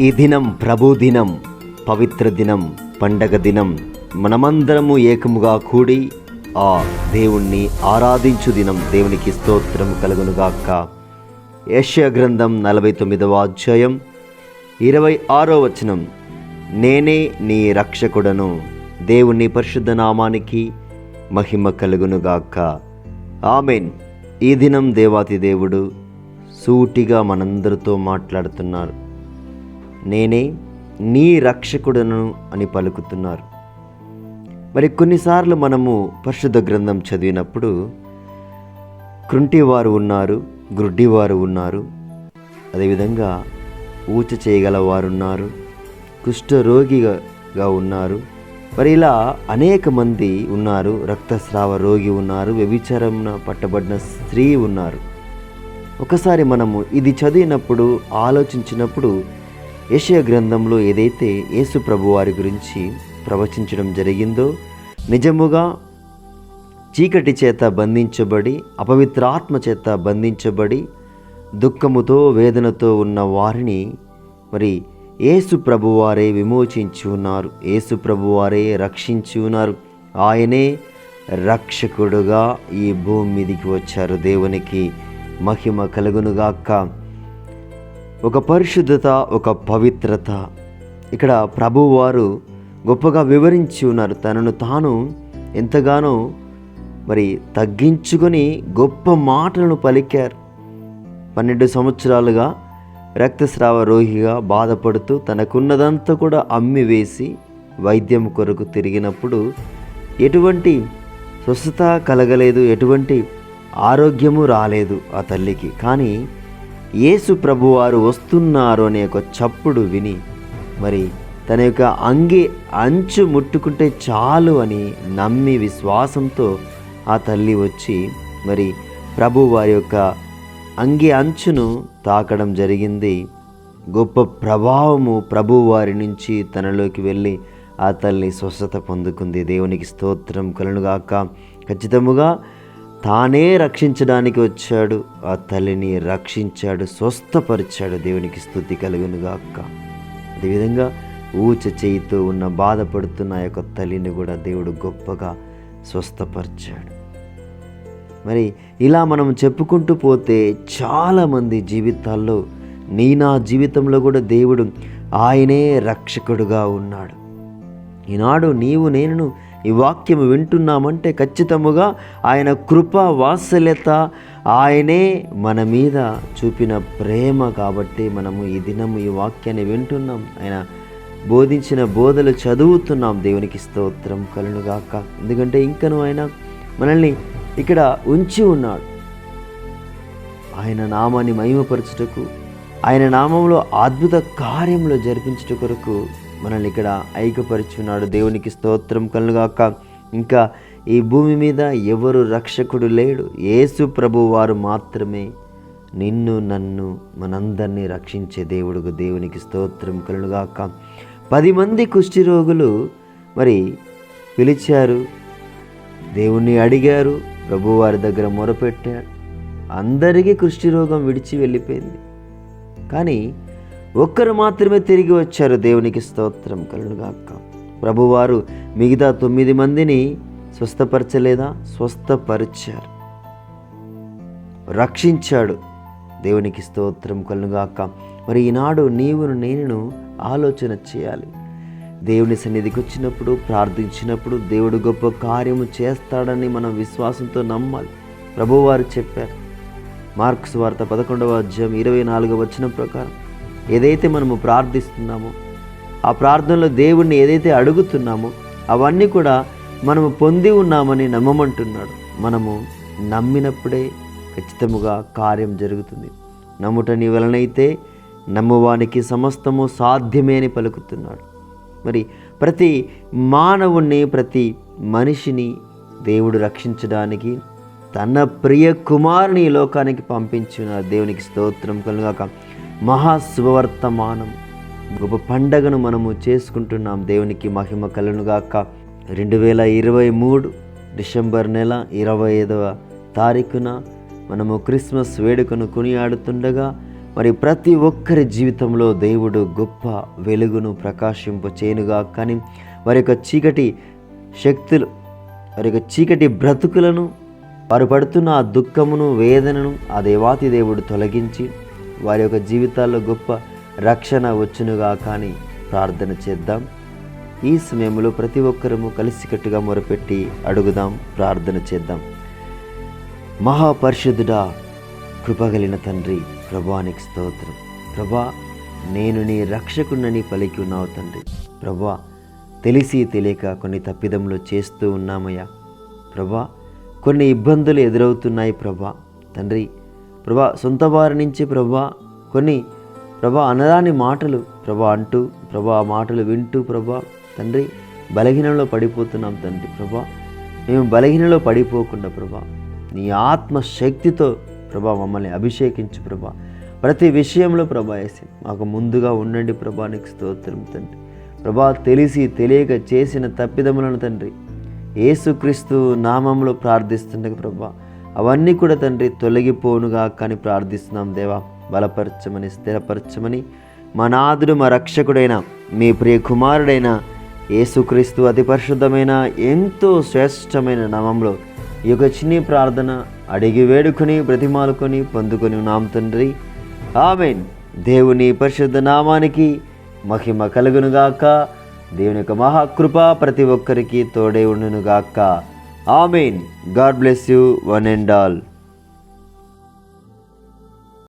ఈ దినం ప్రభు దినం పవిత్ర దినం పండగ దినం. మనమందరము ఏకముగా కూడి ఆ దేవుణ్ణి ఆరాధించు దినం. దేవునికి స్తోత్రం కలుగునుగాక. యశ్య గ్రంథం నలభై తొమ్మిదవ అధ్యాయం ఇరవై ఆరో వచనం. నేనే నీ రక్షకుడను దేవుని పరిశుద్ధ నామానికి మహిమ కలుగునుగాక. ఆమెన్. ఈ దినం దేవాతి దేవుడు సూటిగా మనందరితో మాట్లాడుతున్నారు. నేనే నీ రక్షకుడను అని పలుకుతున్నారు. మరి కొన్నిసార్లు మనము పరిశుద్ధ గ్రంథం చదివినప్పుడు కృంటివారు ఉన్నారు గ్రుడ్డివారు ఉన్నారు అదేవిధంగా ఊచ చేయగల వారు ఉన్నారు కుష్ఠరోగిగా ఉన్నారు మరి ఇలా అనేక మంది ఉన్నారు రక్తస్రావ రోగి ఉన్నారు వ్యభిచారంన పట్టబడిన స్త్రీ ఉన్నారు. ఒకసారి మనము ఇది చదివినప్పుడు ఆలోచించినప్పుడు ఏషియా గ్రంథంలో ఏదైతే యేసు ప్రభు వారి గురించి ప్రవచించడం జరిగిందో నిజముగా చీకటి చేత బంధించబడి అపవిత్ర ఆత్మ చేత బంధించబడి దుఃఖముతో వేదనతో ఉన్న వారిని మరి యేసు ప్రభువారే విమోచించి ఉన్నారు. యేసు ప్రభువారే రక్షించి ఉన్నారు. ఆయనే రక్షకుడుగా ఈ భూమి మీదికి వచ్చారు. దేవునికి మహిమ కలుగునుగాక. ఒక పరిశుద్ధత ఒక పవిత్రత. ఇక్కడ ప్రభువారు గొప్పగా వివరించి ఉన్నారు. తనను తాను ఎంతగానో మరి తగ్గించుకొని గొప్ప మాటలను పలికారు. పన్నెండు సంవత్సరాలుగా రక్తస్రావ రోగిగా బాధపడుతూ తనకున్నదంతా కూడా అమ్మి వేసి వైద్యం కొరకు తిరిగినప్పుడు ఎటువంటి స్వస్థత కలగలేదు ఎటువంటి ఆరోగ్యము రాలేదు ఆ తల్లికి. కానీ యేసు ప్రభువారు వస్తున్నారు అనే ఒక చప్పుడు విని మరి తన యొక్క అంగి అంచు ముట్టుకుంటే చాలు అని నమ్మి విశ్వాసంతో ఆ తల్లి వచ్చి మరి ప్రభు వారి యొక్క అంగి అంచును తాకడం జరిగింది. గొప్ప ప్రభావము ప్రభు వారి నుంచి తనలోకి వెళ్ళి ఆ తల్లి స్వస్థత పొందుకుంది. దేవునికి స్తోత్రం కలనుగాక ఖచ్చితముగా తానే రక్షించడానికి వచ్చాడు. ఆ తల్లిని రక్షించాడు స్వస్థపరిచాడు. దేవునికి స్థుతి కలుగునుగాక అదేవిధంగా ఊచ చేయితో ఉన్న బాధపడుతున్న ఆ యొక్క తల్లిని కూడా దేవుడు గొప్పగా స్వస్థపరిచాడు. మరి ఇలా మనం చెప్పుకుంటూ పోతే చాలామంది జీవితాల్లో నీ నా జీవితంలో కూడా దేవుడు ఆయనే రక్షకుడుగా ఉన్నాడు. ఈనాడు నీవు నేను ఈ వాక్యం వింటున్నామంటే ఖచ్చితముగా ఆయన కృప వాత్సల్యత ఆయనే మన మీద చూపిన ప్రేమ కాబట్టి మనము ఈ దినము ఈ వాక్యాన్ని వింటున్నాం. ఆయన బోధించిన బోధలు చదువుతున్నాం. దేవునికి స్తోత్రం కలునుగాక ఎందుకంటే ఇంకను ఆయన మనల్ని ఇక్కడ ఉంచి ఉన్నాడు. ఆయన నామాన్ని మహిమపరచుటకు ఆయన నామంలో అద్భుత కార్యములు జరిపించుట కొరకు మనల్ని ఇక్కడ ఐక్యపరుచున్నాడు. దేవునికి స్తోత్రం కలుగాక. ఇంకా ఈ భూమి మీద ఎవరు రక్షకుడు లేడు. యేసు ప్రభు వారు మాత్రమే. నిన్ను నన్ను మనందరినీ రక్షించే దేవుడు దేవునికి స్తోత్రం కలుగాక. పది మంది కుష్ఠిరోగులు మరి పిలిచారు. దేవుణ్ణి అడిగారు. ప్రభువారి దగ్గర మొరపెట్టారు అందరికీ కుష్ఠిరోగం విడిచి వెళ్ళిపోయింది. కానీ ఒక్కరు మాత్రమే తిరిగి వచ్చారు. దేవునికి స్తోత్రం కలుగాక ప్రభువారు మిగతా తొమ్మిది మందిని స్వస్థపరచలేదా? స్వస్థపరిచారు. రక్షించాడు. దేవునికి స్తోత్రం కలుగాక మరి ఈనాడు నీవును నేను ఆలోచన చేయాలి. దేవుని సన్నిధికి వచ్చినప్పుడు ప్రార్థించినప్పుడు దేవుడు గొప్ప కార్యము చేస్తాడని మనం విశ్వాసంతో నమ్మాలి. ప్రభువారు చెప్పారు. మార్క్స్ వార్త పదకొండవ అధ్యాయం ఇరవై నాలుగవ వచ్చిన ప్రకారం ఏదైతే మనము ప్రార్థిస్తున్నామో ఆ ప్రార్థనలో దేవుణ్ణి ఏదైతే అడుగుతున్నామో అవన్నీ కూడా మనము పొంది ఉన్నామని నమ్మమంటున్నాడు. మనము నమ్మినప్పుడే ఖచ్చితముగా కార్యం జరుగుతుంది. నమ్ముట నీ వలనైతే నమ్మువానికి సమస్తము సాధ్యమే అని పలుకుతున్నాడు. మరి ప్రతి మానవుణ్ణి ప్రతి మనిషిని దేవుడు రక్షించడానికి తన ప్రియ కుమారుని ఈ లోకానికి పంపించిన దేవునికి స్తోత్రం కలుగాక. మహాశుభవర్తమానం. గొప్ప పండగను మనము చేసుకుంటున్నాం. దేవునికి మహిమ కలునుగాక రెండు వేల ఇరవై మూడు డిసెంబర్ నెల ఇరవై ఐదవ తారీఖున మనము క్రిస్మస్ వేడుకను కొనియాడుతుండగా మరి ప్రతి ఒక్కరి జీవితంలో దేవుడు గొప్ప వెలుగును ప్రకాశింప చేయనుగా కానీ వారి యొక్క చీకటి శక్తులు వారి యొక్క చీకటి బ్రతుకులను వారు పడుతున్న ఆ దుఃఖమును వేదనను ఆ దేవాతి దేవుడు తొలగించి వారి యొక్క జీవితాల్లో గొప్ప రక్షణ వచ్చునుగా కానీ ప్రార్థన చేద్దాం. ఈ సమయంలో ప్రతి ఒక్కరము కలిసికట్టుగా మొరపెట్టి అడుగుదాం ప్రార్థన చేద్దాం. మహాపరిషుద్ధుడా కృపగలిన తండ్రి ప్రభానికి స్తోత్రం. ప్రభా నేను నీ రక్షకున్నని పలికి ఉన్నావు తండ్రి. ప్రభా తెలిసి తెలియక కొన్ని తప్పిదములు చేస్తూ ఉన్నామయ్యా. ప్రభా కొన్ని ఇబ్బందులు ఎదురవుతున్నాయి ప్రభా. తండ్రి ప్రభా సొంత వారి నుంచి ప్రభా కొన్ని ప్రభా అనరాని మాటలు ప్రభా అంటూ ప్రభా ఆ మాటలు వింటూ ప్రభా తండ్రి బలహీనంలో పడిపోతున్నాం తండ్రి ప్రభా. మేము బలహీనలో పడిపోకుండా ప్రభా నీ ఆత్మ శక్తితో ప్రభా మమ్మల్ని అభిషేకించు ప్రభా. ప్రతి విషయంలో ప్రభా వేసి మాకు ముందుగా ఉండండి ప్రభా నీకు స్తోత్రం తండ్రి. ప్రభా తెలిసి తెలియక చేసిన తప్పిదములను తండ్రి ఏసుక్రీస్తు నామంలో ప్రార్థిస్తుండగా ప్రభా అవన్నీ కూడా తండ్రి తొలగిపోనుగా కానీ ప్రార్థిస్తున్నాం దేవా. బలపరచమని స్థిరపరచమని మా నాదుడు మా రక్షకుడైన మీ ప్రియ కుమారుడైన యేసుక్రీస్తు అతి పరిశుద్ధమైన ఎంతో శ్రేష్టమైన నామంలో ఈ యొక్క చిన్ని ప్రార్థన అడిగి వేడుకొని ప్రతిమాలుకొని పొందుకొని ఉన్నాం తండ్రి. ఆమెన్. దేవుని పరిశుద్ధ నామానికి మహిమ కలుగునుగాక. దేవుని యొక్క మహాకృప ప్రతి ఒక్కరికి తోడే ఉండునుగాక. ஆமீன் God bless you one and all